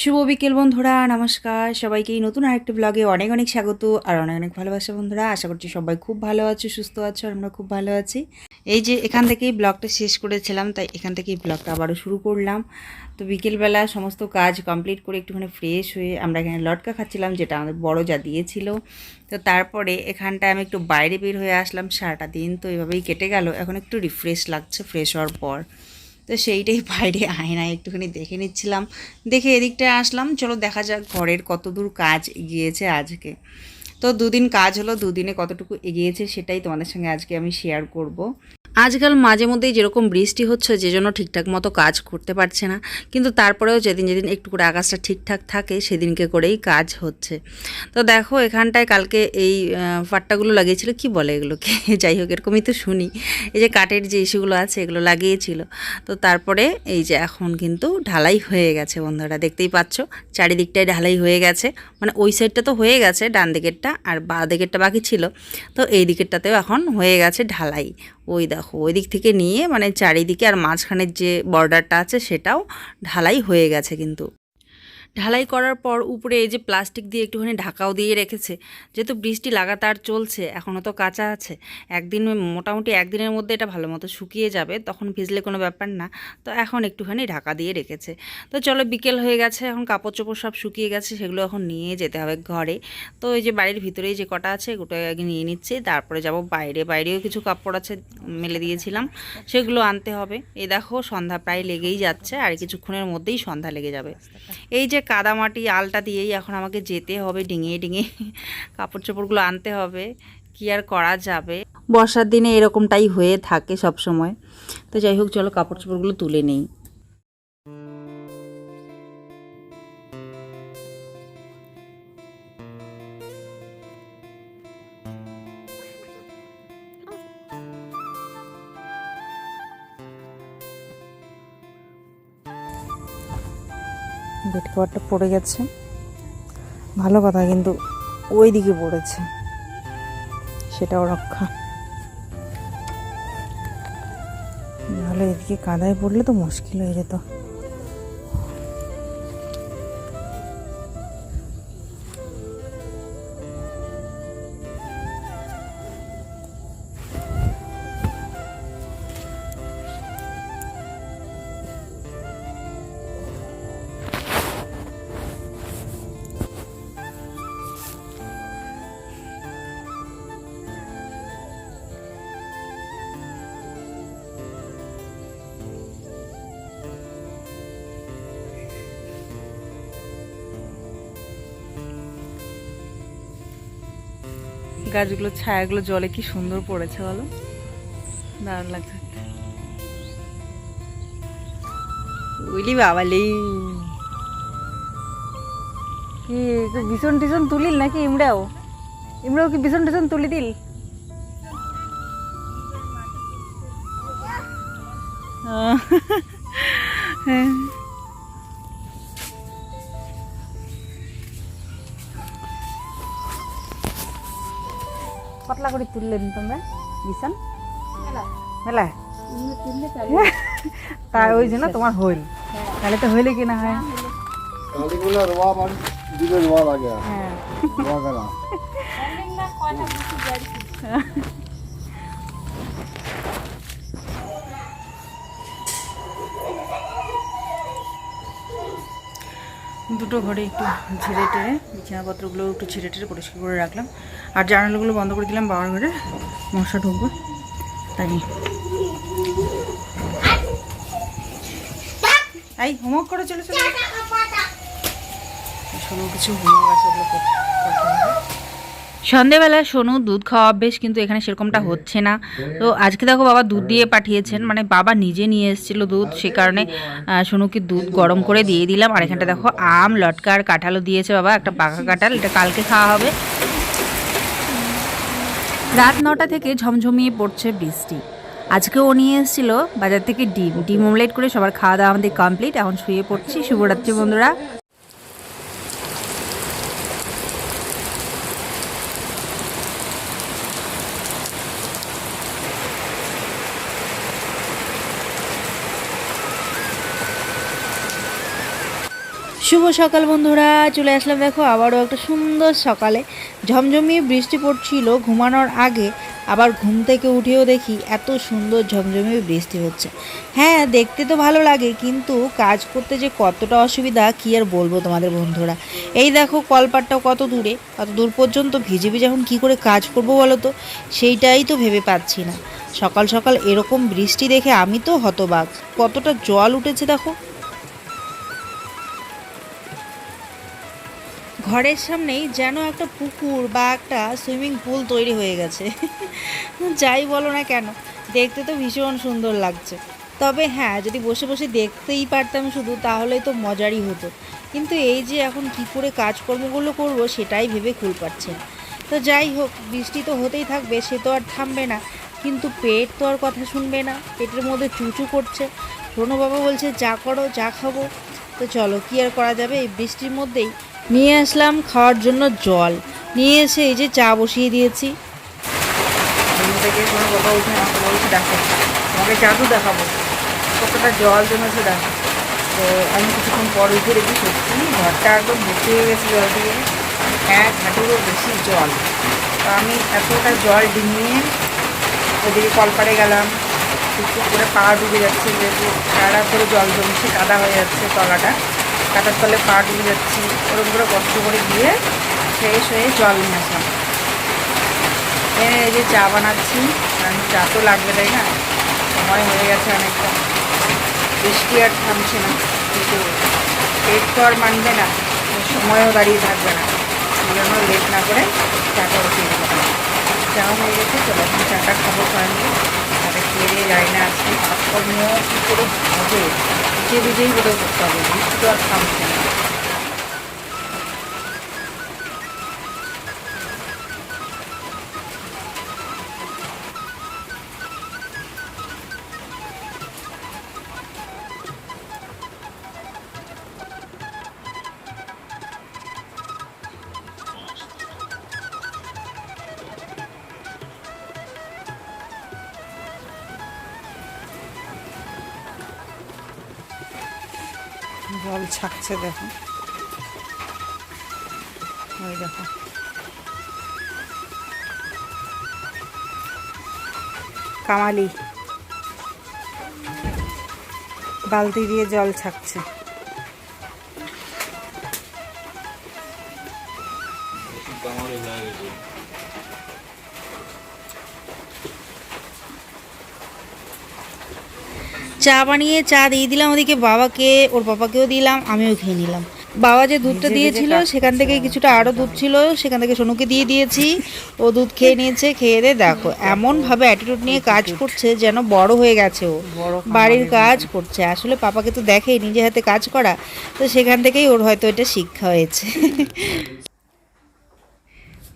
শুভ বিকেল বন্ধুরা, নমস্কার। সবাইকে এই নতুন আরেকটি ব্লগে অনেক অনেক স্বাগত আর অনেক অনেক ভালোবাসা বন্ধুরা। আশা করছি সবাই খুব ভালো আছো, সুস্থ আছো, আর আমরা খুব ভালো আছি। এই যে এখান থেকেই ব্লগটা শেষ করেছিলাম, তাই এখান থেকেই ব্লগটা আবারও শুরু করলাম। তো বিকেলবেলা সমস্ত কাজ কমপ্লিট করে একটুখানি ফ্রেশ হয়ে আমরা এখানে লটকা খাচ্ছিলাম, যেটা আমাদের বড় যা দিয়েছিল। তো তারপরে এখানটায় আমি একটু বাইরে বের হয়ে আসলাম, সারাটা দিন তো এভাবেই কেটে গেল। এখন একটু রিফ্রেশ লাগছে ফ্রেশ হওয়ার পর। তো সেইটাই বাইরে আয়নায় একটুখানি দেখে নিচ্ছিলাম। দেখে এদিকটায় আসলাম, চলো দেখা যাক ঘরের কত দূর কাজ এগিয়েছে আজকে। তো দুদিন কাজ হলো, দুদিনে কতটুকু এগিয়েছে সেটাই তোমাদের সঙ্গে আজকে আমি শেয়ার করব। আজকাল মাঝে মধ্যেই যেরকম বৃষ্টি হচ্ছে যে জন্য ঠিকঠাক মতো কাজ করতে পারছে না। কিন্তু তারপরেও যেদিন যেদিন একটু করে আকাশটা ঠিকঠাক থাকে সেদিনকে করেই কাজ হচ্ছে। তো দেখো এখানটায় কালকে এই আহ, পাট্টাগুলো লাগিয়েছিল। কি বলে এগুলোকে? যাই হোক এরকমই তো শুনি। এই যে কাঠের যে ইস্যুগুলো আছে এগুলো লাগিয়েছিল। তো তারপরে এই যে এখন কিন্তু ঢালাই হয়ে গেছে বন্ধুরা দেখতেই পাচ্ছ? চারিদিকটায় ঢালাই হয়ে গেছে। মানে ওই সাইডটা তো হয়ে গেছে ডান দিকেরটা আর বা দিকেরটা বাকি ছিল। তো এই দিকেরটাতেও এখন হয়ে গেছে ঢালাই। ওই দেখো, ওই দিক থেকে নিয়ে মানে চারিদিকে আর মাঝখানের যে বর্ডারটা আছে সেটাও ঢালাই হয়ে গেছে কিন্তু। ঢালাই করার পর উপরে এই যে প্লাস্টিক দিয়ে একটুখানি ঢাকাও দিয়ে রেখেছে। যেহেতু বৃষ্টি লাগাতার চলছে এখনও তো কাঁচা আছে। একদিন মোটামুটি একদিনের মধ্যে এটা ভালো মতো শুকিয়ে যাবে, তখন ভিজলে কোনো ব্যাপার না। তো এখন একটুখানি ঢাকা দিয়ে রেখেছে। তো চলো বিকেল হয়ে গেছে, এখন কাপড় চোপড় সব শুকিয়ে গেছে, সেগুলো এখন নিয়ে যেতে হবে ঘরে। তো এই যে বাড়ির ভিতরেই যে কটা আছে, ওটা আগে নিয়ে নিচ্ছি, তারপরে যাব বাইরে। বাইরেও কিছু কাপড় আছে, মেলে দিয়েছিলাম, সেগুলো আনতে হবে। এই দেখো সন্ধ্যা প্রায় লেগেই যাচ্ছে, আর কিছুক্ষণের মধ্যেই সন্ধ্যা লেগে যাবে। এই যে কাদামাটি আলটা দিয়েই এখন আমাকে যেতে হবে, ডিঙিয়ে ডিঙে কাপড় চোপড়গুলো আনতে হবে। কি আর করা যাবে? বর্ষার দিনে এরকমটাই হয়ে থাকে সব সময় তো যাই হোক, চলো কাপড় চোপড়গুলো তুলে নেই। বেড কভারটা পড়ে গেছে। ভালো কথা কিন্তু ওই দিকে পড়েছে। সেটাও রক্ষা। নাহলে এদিকে কাদায় পড়লে তো মুশকিল হয়ে যেত। গাছগুলো ছায়াগুলো জলে কি সুন্দর পড়েছে বলো? দারুণ লাগছে। বুঝলি বাবালি। কি ভীষণ টিসন তুলিল নাকি ইমড়াও ইমড়াও কি ভীষণ টিসন তুলি দিল? করে তুললেন তোমরা? বিছান মেলা। তাই ওই জন্য তোমার হইল। তাহলে তো হইলে কি না হয়? হ্যাঁ দুটো ঘরে একটু ঝেড়ে টেড়ে বিছানাপত্রগুলো একটু ঝেড়ে টেড়ে পরিষ্কার করে রাখলাম। আর জানালাগুলো বন্ধ করে দিলাম বাবার ঘরে মশা ঢুকবো তাই এই হোমওয়ার্ক করে চলে চলে। শোনো কিছু হোমওয়ার্ক আছে ওগুলো করতে হবে। সন্ধেবেলা সোনু দুধ খাওয়া অভ্যেস কিন্তু এখানে সেরকমটা হচ্ছে না। তো আজকে দেখো বাবা দুধ দিয়ে পাঠিয়েছেন মানে বাবা নিজে নিয়ে এসেছিল দুধ, সে কারণে সোনুকে দুধ গরম করে দিয়ে দিলাম। আর এখানটা দেখো আম, লটকা আর কাঁঠালও দিয়েছে বাবা, একটা পাকা কাঁঠাল, এটা কালকে খাওয়া হবে। রাত নটা থেকে ঝমঝমিয়ে পড়ছে বৃষ্টি। আজকে ও নিয়ে এসেছিল বাজার থেকে ডিম। ডিম অমলেট করে সবার খাওয়া দাওয়া আমাদের কমপ্লিট এখন শুয়ে পড়ছি। শুভরাত্রি বন্ধুরা। শুভ সকাল বন্ধুরা, চলে আসলাম দেখো আবারও একটা সুন্দর সকালে। ঝমঝমিয়ে বৃষ্টি পড়ছিল ঘুমানোর আগে, আবার ঘুম থেকে উঠেও দেখি এত সুন্দর ঝমঝমিয়ে বৃষ্টি হচ্ছে। হ্যাঁ দেখতে তো ভালো লাগে, কিন্তু কাজ করতে যে কতটা অসুবিধা, কী আর বলব তোমাদের বন্ধুরা? এই দেখো কলপাটটা কত দূরে, কত দূর পর্যন্ত ভিজে ভিজে এখন কী করে কাজ করব বলো তো? সেইটাই তো ভেবে পাচ্ছি না। সকাল সকাল এরকম বৃষ্টি দেখে আমি তো হতবাক। কতটা জল উঠেছে দেখো। ঘরের সামনেই যেন একটা পুকুর বা একটা সুইমিং পুল তৈরি হয়ে গেছে। যাই বলো না কেন, দেখতে তো ভীষণ সুন্দর লাগছে। তবে হ্যাঁ যদি বসে বসে দেখতেই পারতাম শুধু, তাহলেই তো মজারই হতো। কিন্তু এই যে এখন কি করে কাজকর্মগুলো করব, সেটাই ভেবে খুল পাচ্ছে না। তো যাই হোক, বৃষ্টি তো হতেই থাকবে, সে তো আর থামবে না। কিন্তু পেট তো আর কথা শুনবে না, পেটের মধ্যে চুচু করছে। শোনো বাবা বলছে, যা করো, যা খাব। তো চলো, কি আর করা যাবে? এই বৃষ্টির মধ্যেই নিয়ে আসলাম খাওয়ার জন্য জল। নিয়ে এসে এই যে চা বসিয়ে দিয়েছি। থেকে কোনো কথা উঠে আমাকে বলছে দেখো। তোমাকে জাদু দেখাবো। কতটা জল জমেছে দেখো। তো আমি কিছুক্ষণ পর উঠে দেখি সত্যি ঘরটা একদম ভর্তি হয়ে গেছে জল দিয়ে। এক হাঁটুরও বেশি জল। তো আমি এতটা জল ডিঙিয়ে ওদিকে কলপাড়ে গেলাম। টুকটুক করে পা ডুবে যাচ্ছে যেহেতু সারা ধরে জল জমছে কাদা হয়ে যাচ্ছে তলাটা। কাদার তলে পা ডুবে যাচ্ছি। ওরকম করে কষ্ট করে গিয়ে ফ্রেশ হয়ে জল নিয়ে আসলাম। এনে এই যে চা বানাচ্ছি। কারণ চা তো লাগবে, তাই না? সময় হয়ে গেছে অনেকটা। বৃষ্টি আর থামছে না। কিন্তু পেট তো আর মানবে না। সময়ও দাঁড়িয়ে থাকবে না। সেই জন্য লেট না করে চাটা বসিয়ে দিলাম। চা হয়ে গেছে, চলো এখন চাটা খাব সঙ্গে চাটা খেয়ে যাই না আজকে। কাজকর্ম কী করে হবে? ভিজে ভিজেই বোধহয় করতে হবে বৃষ্টি জল ছাকছে দেখো। ওই দেখো। কামালি। বালতি দিয়ে জল ছাকছে। চা বানিয়ে চা দিয়ে দিলাম ওদিকে বাবাকে ওর বাবাকেও দিলাম আমিও খেয়ে নিলাম। বাবা যে দুধটা দিয়েছিল সেখান থেকে কিছুটা আরও দুধ ছিল সেখান থেকে সোনুকে দিয়ে দিয়েছি। ও দুধ খেয়ে নিয়েছে খেয়ে দিয়ে দেখো এমনভাবে অ্যাটিটিউড নিয়ে কাজ করছে যেন বড় হয়ে গেছে ও। বাড়ির কাজ করছে আসলে পাপাকে তো দেখেই নিজে হাতে কাজ করা তো সেখান থেকেই ওর হয়তো এটা শিক্ষা হয়েছে।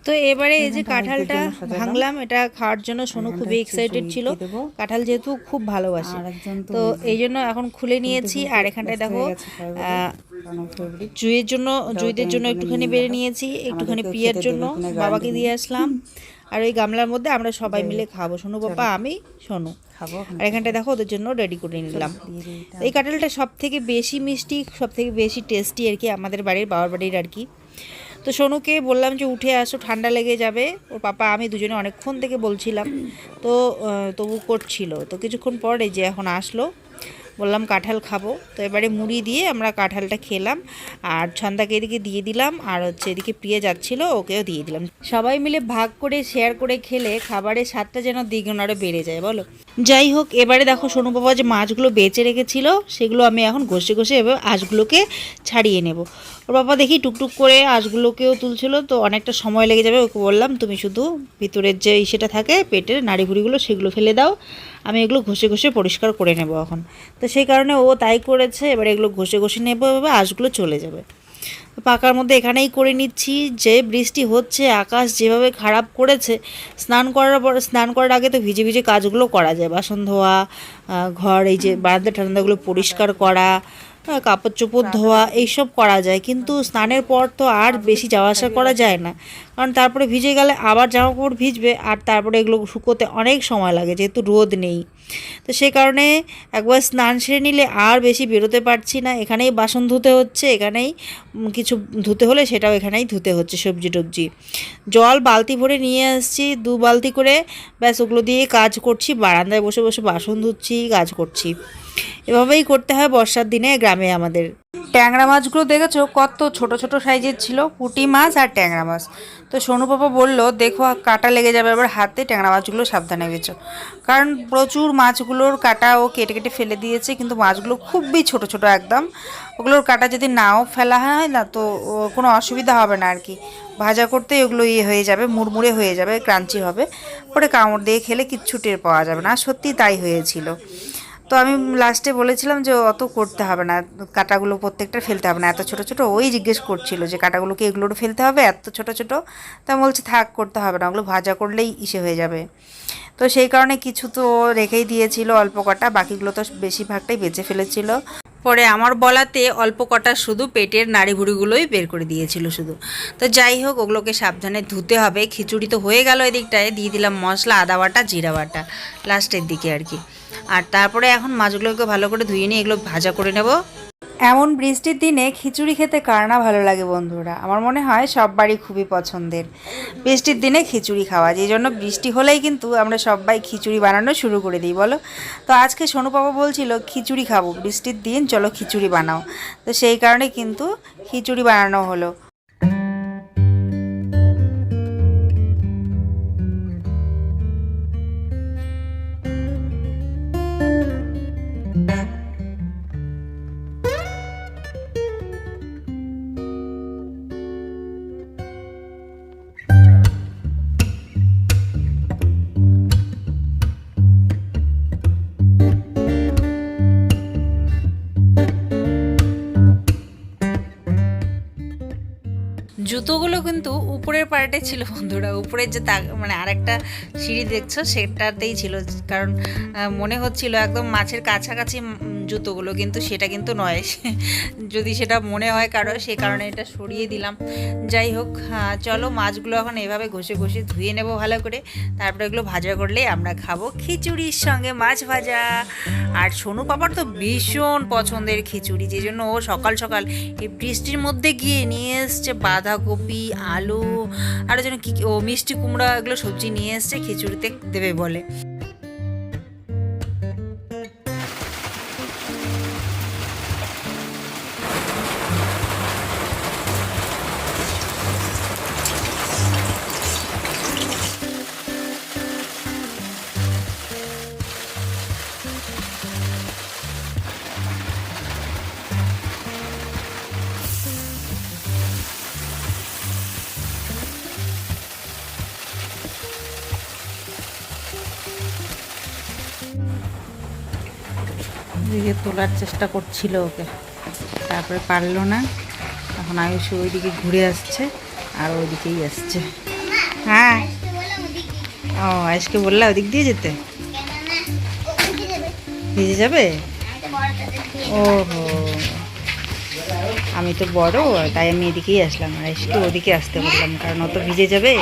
তো এবারে এই যে কাঁঠালটা ভাঙলাম এটা খাওয়ার জন্য সোনু খুবই এক্সাইটেড ছিল। কাঁঠাল যেহেতু খুব ভালোবাসে। তো এই জন্য এখন খুলে নিয়েছি। আর এখানটায় দেখো জুইয়ের জন্য জুইদের জন্য একটুখানি বেড়ে নিয়েছি একটুখানি পিয়ার জন্য বাবাকে দিয়ে আসলাম। আর ওই গামলার মধ্যে আমরা সবাই মিলে খাব। সোনু বাবা আমি সোনু। আর এখানটায় দেখো ওদের জন্য রেডি করে নিলাম। এই কাঁঠালটা সব থেকে বেশি মিষ্টি সব থেকে বেশি টেস্টি আর কি আমাদের বাড়ির বাবার বাড়ির আর কি। তো সোনুকে বললাম যে উঠে আসো, ঠান্ডা লেগে যাবে। ওর পাপা, আমি দুজনে অনেকক্ষণ থেকে বলছিলাম। তো তবু করছিল। তো কিছুক্ষণ পরে যে এখন আসলো, বললাম কাঁঠাল খাব। তো এবারে মুড়ি দিয়ে আমরা কাঁঠালটা খেলাম। আর ছন্দাকে এদিকে দিয়ে দিলাম, আর হচ্ছে এদিকে প্রিয়ে যাচ্ছিল, ওকেও দিয়ে দিলাম। সবাই মিলে ভাগ করে শেয়ার করে খেলে খাবারের স্বাদটা যেন দ্বিগুণ আরও বেড়ে যায়, বলো। যাই হোক, এবারে দেখো সোনু বাবা যে মাছগুলো বেঁচে রেখেছিল, সেগুলো আমি এখন ঘষে ঘষে এবার আঁশগুলোকে ছাড়িয়ে নেব। ওর বাবা দেখি টুকটুক করে আঁশগুলোকেও তুলছিল, তো অনেকটা সময় লেগে যাবে ওকে বললাম, তুমি শুধু ভিতরের যে ইসেটা থাকে, পেটের নাড়িভুড়িগুলো সেগুলো ফেলে দাও, আমি এগুলো ঘষে ঘষে পরিষ্কার করে নেব এখন। তো সেই কারণে ও তাই করেছে, এবার এগুলো ঘষে ঘষে নেব, এবার আঁশগুলো চলে যাবে। পাকার মধ্যে এখানেই করে নিচ্ছি, যে বৃষ্টি হচ্ছে, আকাশ যেভাবে খারাপ করেছে, স্নান করার পর, স্নান করার আগে তো ভিজে ভিজে কাজগুলো করা যায়, বাসন ধোয়া ঘর, এই যে বারান্দা ঠান্দাগুলো পরিষ্কার করা কাপড় চোপড় ধোয়া এইসব করা যায়। কিন্তু স্নানের পর তো আর বেশি যাওয়া আসা করা যায় না। কারণ তারপরে ভিজে গেলে আবার জামা কাপড় ভিজবে আর তারপরে এগুলো শুকোতে অনেক সময় লাগে। যেহেতু রোদ নেই। তো সে কারণে একবার স্নান সেরে নিলে আর বেশি বেরোতে পারছি না। এখানেই বাসন ধুতে হচ্ছে, এখানেই কিছু ধুতে হলে সেটাও এখানেই ধুতে হচ্ছে সবজি টবজি। জল বালতি ভরে নিয়ে আসছি, দু বালতি করে ব্যাস ওগুলো দিয়ে কাজ করছি, বারান্দায় বসে বসে বাসন ধুচ্ছি, কাজ করছি। এভাবেই করতে হয় বর্ষার দিনে গ্রামে আমাদের। ট্যাংরা মাছগুলো দেখেছ? কত ছোট ছোট সাইজের ছিল। পুঁটি মাছ আর ট্যাংরা মাছ। তো সোনু পাপা বলল, দেখো কাটা লেগে যাবে এবার হাতে। ট্যাংরা মাছগুলো সাবধানে গেছো কারণ প্রচুর মাছগুলোর কাটা ও কেটে কেটে ফেলে দিয়েছে, কিন্তু মাছগুলো খুবই ছোট ছোট একদম। ওগুলোর কাটা যদি নাও ফেলা হয় না, তো কোনো অসুবিধা হবে না আর কি। ভাজা করতে ওগুলো ইয়ে হয়ে যাবে, মুড়মুড়ে হয়ে যাবে, ক্রাঞ্চি হবে। পরে কামড় দিয়ে খেলে কিচ্ছু টের পাওয়া যাবে না। সত্যি তাই হয়েছিল। তো আমি লাস্টে বলেছিলাম যে অত করতে হবে না, কাটাগুলো প্রত্যেকটা ফেলতে হবে না। এত ছোট ছোট ওই জিজ্ঞেস করছিল যে কাটাগুলোকে এগুলোরও ফেলতে হবে? এত ছোট ছোট? তা বলছি, থাক, করতে হবে না। ওগুলো ভাজা করলেই ইসে হয়ে যাবে। তো সেই কারণে কিছু তো রেখেই দিয়েছিল অল্প কটা, বাকিগুলো তো বেশিরভাগটাই বেঁচে ফেলেছিল। পরে আমার বলাতে অল্প কটা শুধু পেটের নাড়ি ভুড়িগুলোই বের করে দিয়েছিল শুধু। তো যাই হোক, ওগুলোকে সাবধানে ধুতে হবে। খিচুড়ি তো হয়ে গেল এদিকটায়। দিয়ে দিলাম মশলা, আদা বাটা, জিরা বাটা। লাস্টের দিকে আর কি। আর তারপরে এখন মাছগুলোকে ভালো করে ধুয়ে নিয়ে এগুলো ভাজা করে নেব। এমন বৃষ্টির দিনে খিচুড়ি খেতে কার না ভালো লাগে বন্ধুরা? আমার মনে হয় সব বাড়ি খুবই পছন্দের বৃষ্টির দিনে খিচুড়ি খাওয়া যেই জন্য বৃষ্টি হলেই কিন্তু আমরা সবাই খিচুড়ি বানানো শুরু করে দিই, বলো? তো আজকে সোনু বাবা বলছিল, খিচুড়ি খাব, বৃষ্টির দিন চলো খিচুড়ি বানাও। তো সেই কারণে কিন্তু খিচুড়ি বানানো হলো। জুতোগুলো কিন্তু উপরের পার্টে ছিল বন্ধুরা। উপরের যে তাক মানে আরেকটা সিঁড়ি দেখছ, সেটাতেই ছিল। কারণ মনে হচ্ছিল একদম মাছের কাছাকাছি জুতোগুলো, কিন্তু সেটা কিন্তু নয়। যদি সেটা মনে হয় কারও, সে কারণে এটা সরিয়ে দিলাম। যাই হোক চলো মাছগুলো এখন এভাবে ঘষে ঘষে ধুয়ে নেব ভালো করে। তারপরে এগুলো ভাজা করলেই আমরা খাব খিচুড়ির সঙ্গে মাছ ভাজা। আর সোনু পাপার তো ভীষণ পছন্দের খিচুড়ি, যে জন্য ও সকাল সকাল এই বৃষ্টির মধ্যে গিয়ে নিয়ে এসছে বাঁধাকপি, আলু আরও যেন কি, ও মিষ্টি কুমড়া, এগুলো সবজি নিয়ে এসছে, খিচুড়িতে দেবে বলে। দিকে তোলার চেষ্টা করছিল ওকে। তারপরে পারল না। এখন আয়ুষ ওইদিকে ঘুরে আসছে আর ওইদিকেই আসছে। হ্যাঁ। ও, আয়ুষকে বললা ওদিক দিয়ে যেতে? ভিজে যাবে? ওহো। আমি তো বড়, তাই আমি এদিকেই আসলাম। আয়ুষকে ওদিকে আসতে বললাম, কারণ ও তো ভিজে যাবে।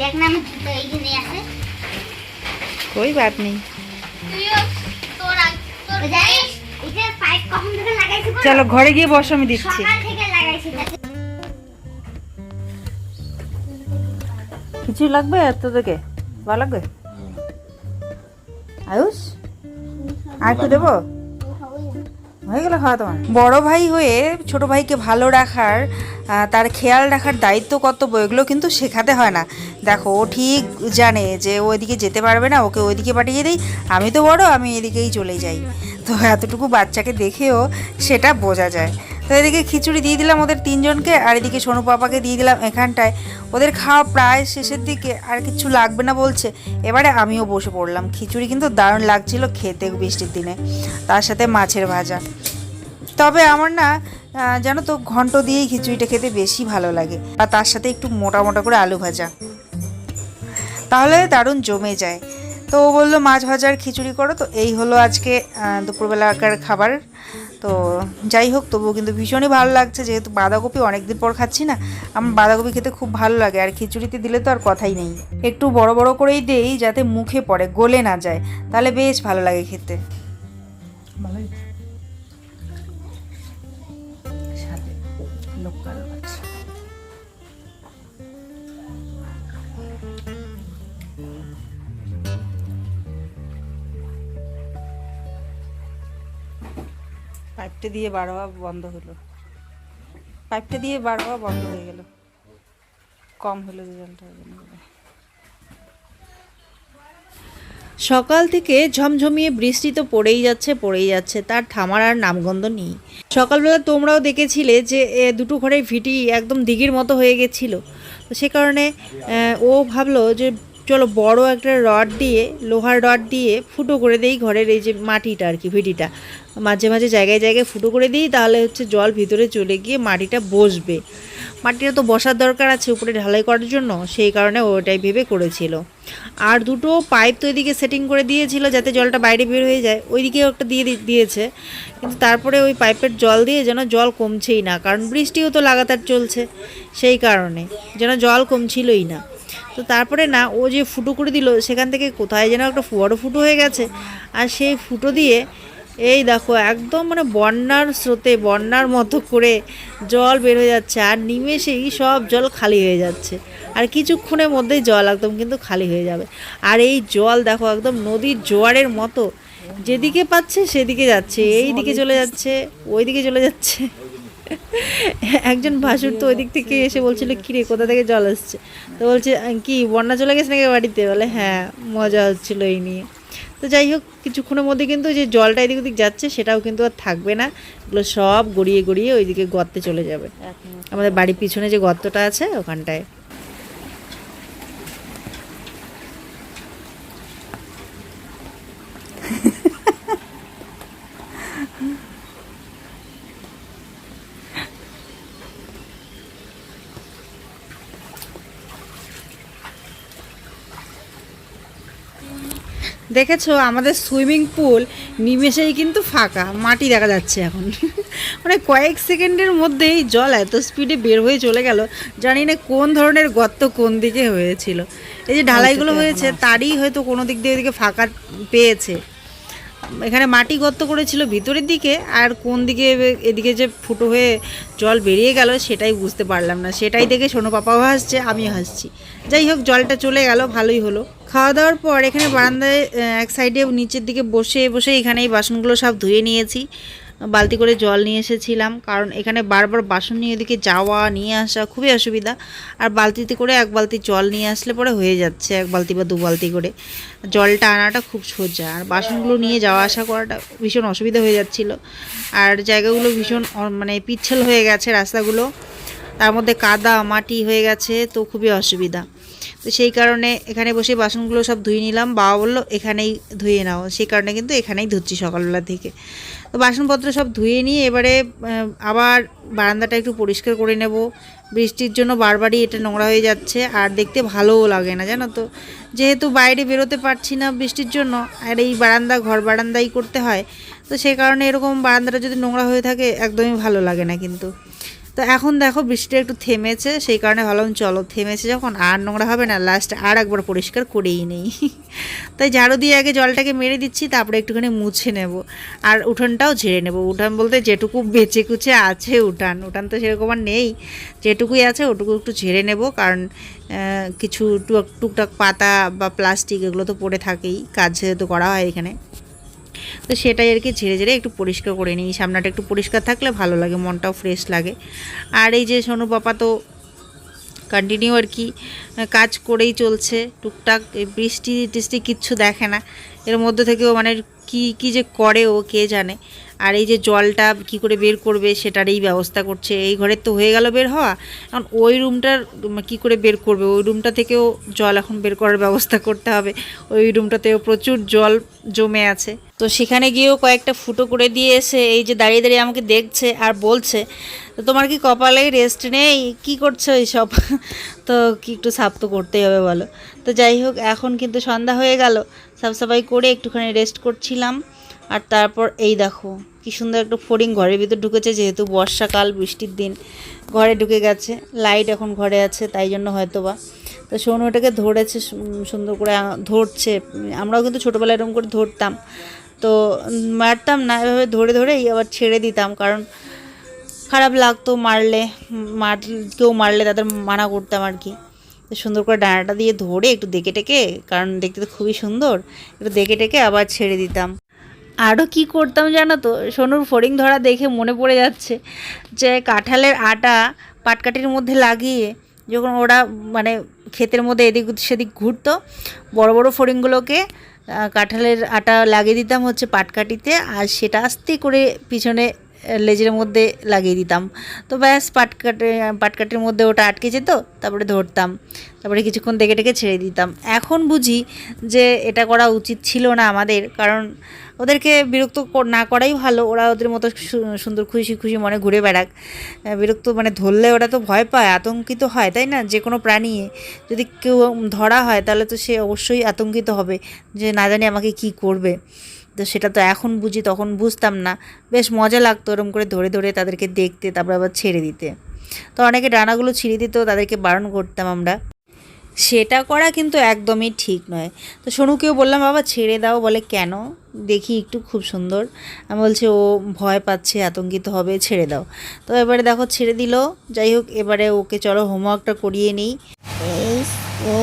দেখ না থেকে লাগাইছি বল? চলো ঘরে গিয়ে বসো আমি দিচ্ছি। কিছু লাগবে থেকে ভালো লাগবে? আয়ুষ? আর একটু দেবো? হয়ে গেল খাওয়া তোমার। বড় ভাই হয়ে ছোট ভাইকে ভালো রাখার তার খেয়াল রাখার দায়িত্ব কর্তব্য এগুলো কিন্তু শেখাতে হয় না। দেখো, ও ঠিক জানে যে ও এদিকে যেতে পারবে না, ওকে ওইদিকে পাঠিয়ে দিই। আমি তো বড়, আমি এদিকেই চলে যাই। তো এতটুকু বাচ্চাকে দেখেও সেটা বোঝা যায়। তো এদিকে খিচুড়ি দিয়ে দিলাম ওদের তিনজনকে, আর এদিকে সোনু পাপাকে দিয়ে দিলাম এখানটায়। ওদের খাওয়া প্রায় শেষের দিকে, আর কিছু লাগবে না বলছে। এবারে আমিও বসে পড়লাম। খিচুড়ি কিন্তু দারুণ লাগছিল খেতে বৃষ্টির দিনে, তার সাথে মাছের ভাজা। তবে আমার না জানো তো, ঘন্ট দিয়েই খিচুড়িটা খেতে বেশি ভালো লাগে। আর তার সাথে একটু মোটা মোটা করে আলু ভাজা। তাহলে দারুণ জমে যায়। তো ও বলল, মাছ ভাজার খিচুড়ি করো। তো এই হলো আজকে দুপুরবেলাকার খাবার। তো যাই হোক, তবুও কিন্তু ভীষণই ভালো লাগছে। যেহেতু বাঁধাকপি অনেকদিন পর খাচ্ছি না, আমার বাঁধাকপি খেতে খুব ভালো লাগে। আর খিচুড়িতে দিলে তো আর কথাই নেই। একটু বড় বড় করেই দেই, যাতে মুখে পড়ে, গলে না যায়। তাহলে বেশ ভালো লাগে খেতে। ভালোই পাইপটা দিয়ে বার হওয়া বন্ধ হলো। পাইপটা দিয়ে বার হওয়া বন্ধ হয়ে গেল। কম হলো রেজাল্টটা সকাল থেকে ঝমঝমিয়ে বৃষ্টি তো পড়েই যাচ্ছে পড়েই যাচ্ছে, তার থামার আর নামগন্ধ নেই। সকালবেলা তোমরাও দেখেছিলে যে দুটো ঘরের ভিটি একদম দিঘির মতো হয়ে গেছিল। তো সে কারণে ও ভাবলো যে, চলো বড় একটা রড দিয়ে, লোহার রড দিয়ে ফুটো করে দেই ঘরের এই যে মাটিটা আর কি, ভিটিটা। মাঝে মাঝে জায়গায় জায়গায় ফুটো করে দিই, তাহলে হচ্ছে জল ভিতরে চলে গিয়ে মাটিটা বসবে। মাটিটা তো বসার দরকার আছে উপরে ঢালাই করার জন্য, সেই কারণে ওটাই ভেবে করেছিল। আর দুটো পাইপ তো এদিকে সেটিং করে দিয়েছিল যাতে জলটা বাইরে বের হয়ে যায়, ওইদিকেও একটা দিয়ে দিয়েছে। কিন্তু তারপরে ওই পাইপের জল দিয়ে যেন জল কমছেই না, কারণ বৃষ্টিও তো লাগাতার চলছে, সেই কারণে যেন জল কমছিলই না। তো তারপরে না, ও যে ফুটো করে দিল, সেখান থেকে কোথায় যেন একটা বড় ফুটো হয়ে গেছে। আর সেই ফুটো দিয়ে এই দেখো একদম মানে বন্যার স্রোতে বন্যার মতো করে জল বের হয়ে যাচ্ছে আর নিমেষেই সব জল খালি হয়ে যাচ্ছে। আর কিছুক্ষণের মধ্যেই জল একদম কিন্তু খালি হয়ে যাবে। আর এই জল দেখো একদম নদীর জোয়ারের মতো। যেদিকে পাচ্ছে সেদিকে যাচ্ছে এই দিকে চলে যাচ্ছে ওই দিকে চলে যাচ্ছে। একজন ভাসুর তো ওই দিক থেকে এসে বলছিল কিরে কোথা থেকে জল আসছে? তো বলছে "আহ, কি বন্যা চলে গেছে নাকি বাড়িতে? বলে হ্যাঁ মজা হচ্ছিল এই নিয়ে। তো যাই হোক কিছুক্ষণের মধ্যে কিন্তু যে জলটা এদিক ওদিক যাচ্ছে সেটাও কিন্তু আর থাকবে না। এগুলো সব গড়িয়ে গড়িয়ে ওইদিকে গর্তে চলে যাবে। আমাদের বাড়ির পিছনে যে গর্তটা আছে ওখানটায়। দেখেছ? আমাদের সুইমিং পুল নিমেষেই কিন্তু ফাঁকা মাটি দেখা যাচ্ছে এখন। মানে কয়েক সেকেন্ডের মধ্যেই জল এত স্পিডে বের হয়ে চলে গেল জানি না কোন ধরনের গর্ত কোন দিকে হয়েছিল। এই যে ঢালাইগুলো হয়েছে তারই হয়তো কোনো দিক দিয়ে ওদিকে ফাঁকা পেয়েছে। এখানে মাটি গর্ত করেছিল ভিতরের দিকে, আর কোন দিকে এদিকে যে ফুটো হয়ে জল বেরিয়ে গেল সেটাই বুঝতে পারলাম না। সেটাই দেখে সোনো পাপাও হাসছে আমি হাসছি। যাই হোক, জলটা চলে গেল, ভালোই হলো। খাওয়া দাওয়ার পর এখানে বারান্দায় এক সাইডে নিচের দিকে বসে বসে এখানে এই বাসনগুলো সব ধুয়ে নিয়েছি। বালতি করে জল নিয়ে এসেছিলাম, কারণ এখানে বারবার বাসন নিয়ে এদিকে যাওয়া, নিয়ে আসা খুবই অসুবিধা। আর বালতিতে করে এক বালতি জল নিয়ে আসলে পরে হয়ে যাচ্ছে, এক বালতি বা দু বালতি করে। জলটা আনাটা খুব সোজা, আর বাসনগুলো নিয়ে যাওয়া আসা করাটা ভীষণ অসুবিধা হয়ে যাচ্ছিল। আর জায়গাগুলো ভীষণ মানে পিচ্ছিল হয়ে গেছে রাস্তাগুলো। তার মধ্যে কাদা, মাটি হয়ে গেছে, তো খুবই অসুবিধা। তো সেই কারণে এখানে বসে বাসনগুলো সব ধুয়ে নিলাম। বাবা বলল, এখানেই ধুয়ে নাও। সেই কারণে কিন্তু এখানেই ধুচ্ছি সকালবেলা থেকে। তো বাসনপত্র সব ধুয়ে নিয়ে এবারে আবার বারান্দাটা একটু পরিষ্কার করে নেব। বৃষ্টির জন্য বারবারই এটা নোংরা হয়ে যাচ্ছে, আর দেখতে ভালোও লাগে না, জানো তো? যেহেতু বাইরে বেরোতে পারছি না বৃষ্টির জন্য, আর এই বারান্দা, ঘর বারান্দাই করতে হয়, তো সেই কারণে এরকম বারান্দাটা যদি নোংরা হয়ে থাকে, একদমই ভালো লাগে না কিন্তু। তো এখন দেখো বৃষ্টিটা একটু থেমেছে, সেই কারণে ভাবলাম চলো থেমেছে যখন, আর নোংরা হবে না লাস্টে আর একবার পরিষ্কার করেই নেই। তাই ঝাড়ু দিয়ে আগে জলটাকে মেরে দিচ্ছি, তারপরে একটুখানি মুছে নেব। আর উঠানটাও ঝেড়ে নেব। উঠান বলতে যেটুকু বেঁচে কুচে আছে উঠান উঠান তো সেরকম আর নেই। যেটুকুই আছে ওটুকু একটু ঝেড়ে নেব, কারণ কিছু টুক টুকটাক পাতা বা প্লাস্টিক এগুলো তো পড়ে থাকেই, কাজ যেহেতু করা হয় এখানে। তো সেটাই আর কি ঝেড়ে ঝেড়ে একটু পরিষ্কার করে নিই। সামনাটা একটু পরিষ্কার থাকলে ভালো লাগে, মনটাও ফ্রেশ লাগে। আর এই যে সোনু পাপা তো কন্টিনিউ আর কি কাজ করেই চলছে। টুকটাক বৃষ্টি টিষ্টি কিচ্ছু দেখে না। এর মধ্যে থেকেও মানে কি কি যে করে ও, কে জানে। আর এই যে জলটা কি করে বের করবে সেটারই ব্যবস্থা করছে। এই ঘরের তো হয়ে গেল বের হওয়া। এখন ওই রুমটার কি করে বের করবে? ওই রুমটা থেকেও জল এখন বের করার ব্যবস্থা করতে হবে। ওই রুমটাতেও প্রচুর জল জমে আছে। তো সেখানে গিয়েও কয়েকটা ফুটো করে দিয়ে এসে এই যে দাঁড়িয়ে দাঁড়িয়ে আমাকে দেখছে আর বলছে, তো তোমার কি কপালে রেস্ট নেই? কি করছ এইসব? তো কি একটু সাফ তো করতেই হবে বলো। তো যাই হোক, এখন কিন্তু সন্ধ্যা হয়ে গেল। সাফ সাফাই করে একটুখানি রেস্ট করছিলাম। আর তারপর এই দেখো কি সুন্দর একটা ফড়িং ঘরের ভিতর ঢুকেছে, যেহেতু বর্ষাকাল, বৃষ্টির দিন, ঘরে ঢুকে গেছে লাইট এখন ঘরে আছে, তাই জন্য হয়তো বা তো সোনু ওটাকে ধরেছে সুন্দর করে ধরছে, আমরাও কিন্তু ছোটোবেলায় এরকম করে ধরতাম। তো মারতাম না, এভাবে ধরে ধরেই আবার ছেড়ে দিতাম, কারণ খারাপ লাগতো মারলে মার, কেউ মারলে তাদের মানা করতাম আর কি। সুন্দর করে ডানাটা দিয়ে ধরে একটু দেখে টেকে, কারণ দেখতে তো খুবই সুন্দর, একটু দেখে টেকে আবার ছেড়ে দিতাম। আরও কি করতাম জানো তো? সোনুর ফড়িং ধরা দেখে মনে পড়ে যাচ্ছে যে কাঁঠালের আটা পাটকাঠির মধ্যে লাগিয়ে যখন ওরা মানে ক্ষেতের মধ্যে এদিক সেদিক ঘুরতো, বড় বড় ফড়িংগুলোকে কাঁঠালের আটা লাগিয়ে দিতাম হচ্ছে পাটকাঠিতে আর সেটা আস্তে করে পিছনে লেজের মধ্যে লাগিয়ে দিতাম। তো ব্যাস পাটকাটে পাটকাঠির মধ্যে ওটা আটকে যেত, তারপরে ধরতাম, তারপরে কিছুক্ষণ দেখে টেকে ছেড়ে দিতাম। এখন বুঝি যে এটা করা উচিত ছিল না আমাদের, কারণ ওদেরকে বিরক্ত না করাই ভালো। ওরা ওদের মতো সুন্দর খুশি খুশি মনে ঘুরে বেড়াক। বিরক্ত মানে ধরলে ওরা তো ভয় পায়, আতঙ্কিত হয়, তাই না? যে কোনো প্রাণী যদি কেউ ধরা হয়, তাহলে তো সে অবশ্যই আতঙ্কিত হবে যে না জানি আমাকে কি করবে। তো সেটা তো এখন বুঝি, তখন বুঝতাম না। বেশ মজা লাগতো ওরম করে ধরে ধরে তাদেরকে দেখতে, তারপর আবার ছেড়ে দিতে। তো অনেকে ডানাগুলো ছিঁড়ে দিত তাদেরকে বারণ করতাম আমরা। সেটা করা কিন্তু একদমই ঠিক নয়। তো সোনুকেও বললাম, বাবা, ছেড়ে দাও। বলে, কেন? দেখি একটু খুব সুন্দর। আমি বলছি ও ভয় পাচ্ছে আতঙ্কিত হবে ছেড়ে দাও। তো এবারে দেখো ছেড়ে দিল। যাই হোক এবারে ওকে চলো হোমওয়ার্কটা করিয়ে নিই। ও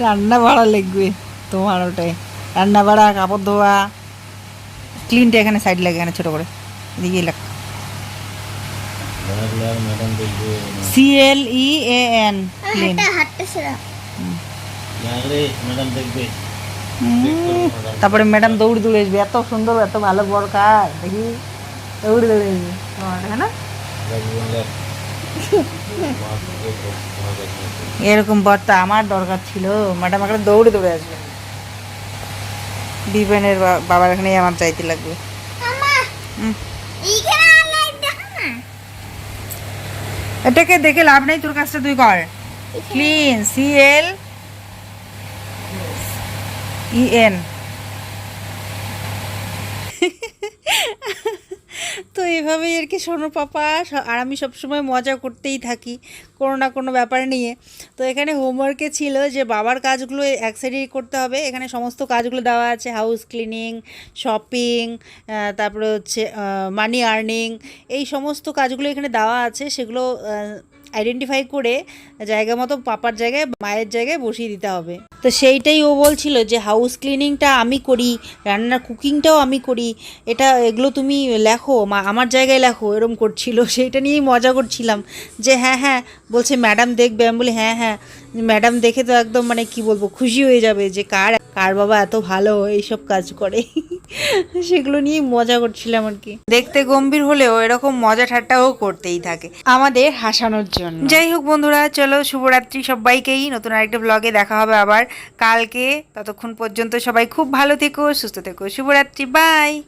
রান্না ভাড়া লাগবে তোমার ওটাই। রান্না ভাড়া কাপড় ধোয়া। ক্লিনটা এখানে সাইড লাগে এখানে ছোটো করে। এদিকে লাগ লাগলে আর ম্যাডাম দেখবে। C L E A N clean তারপরে ম্যাডাম দৌড়ে দৌড়ে আসবে এত সুন্দর এত ভালো বড় কাজ দেখি দৌড়ে দৌড়ে আসবে। হ্যাঁ না? এরকম বর্তা আমার দরকার ছিল। ম্যাডাম এখানে দৌড়ে দৌড়ে আসবে। বিবেনের বাবার এখানেই আমার চাইতে লাগবে। এটাকে দেখে লাভ নেই তোর কাজটা তুই কর। Clean C L E N তো এভাবেই আর কি সোনু পাপা আর আমি সবসময় মজা করতেই থাকি, কোনো না কোনো ব্যাপার নিয়ে। তো এখানে হোমওয়ার্কে ছিল যে বাবার কাজগুলো এক সাইডেই করতে হবে। এখানে সমস্ত কাজগুলো দেওয়া আছে হাউস ক্লিনিং শপিং তারপরে হচ্ছে মানি আর্নিং এই সমস্ত কাজগুলো এখানে দেওয়া আছে। সেগুলো আইডেন্টিফাই করে জায়গা মতো পাপার জায়গায়, মায়ের জায়গায় বসিয়ে দিতে হবে। তো সেইটাই ও বলছিল যে হাউস ক্লিনিংটা আমি করি, রান্নার কুকিংটাও আমি করি। এটা, এগুলো তুমি লেখো, মা, আমার জায়গায় লেখো, এরম করছিল। সেইটা নিয়েই মজা করছিলাম। যে হ্যাঁ হ্যাঁ বলছে ম্যাডাম দেখবে। আমি বলি হ্যাঁ হ্যাঁ। ম্যাডাম দেখে তো একদম মানে কি বলব, খুশি হয়ে যাবে যে, কার কার বাবা এত ভালো এইসব কাজ করে? সেগুলো নিয়ে মজা করছিলাম আর কি। দেখতে গম্ভীর হলেও এরকম মজা ঠাট্টাও করতেই থাকে। আমাদের হাসানোর জন্য। যাই হোক বন্ধুরা চলো শুভরাত্রি সবাইকেই। নতুন আরেকটা ব্লগে দেখা হবে আবার। কালকে ততক্ষণ পর্যন্ত সবাই খুব ভালো থেকো সুস্থ থেকো। শুভরাত্রি বাই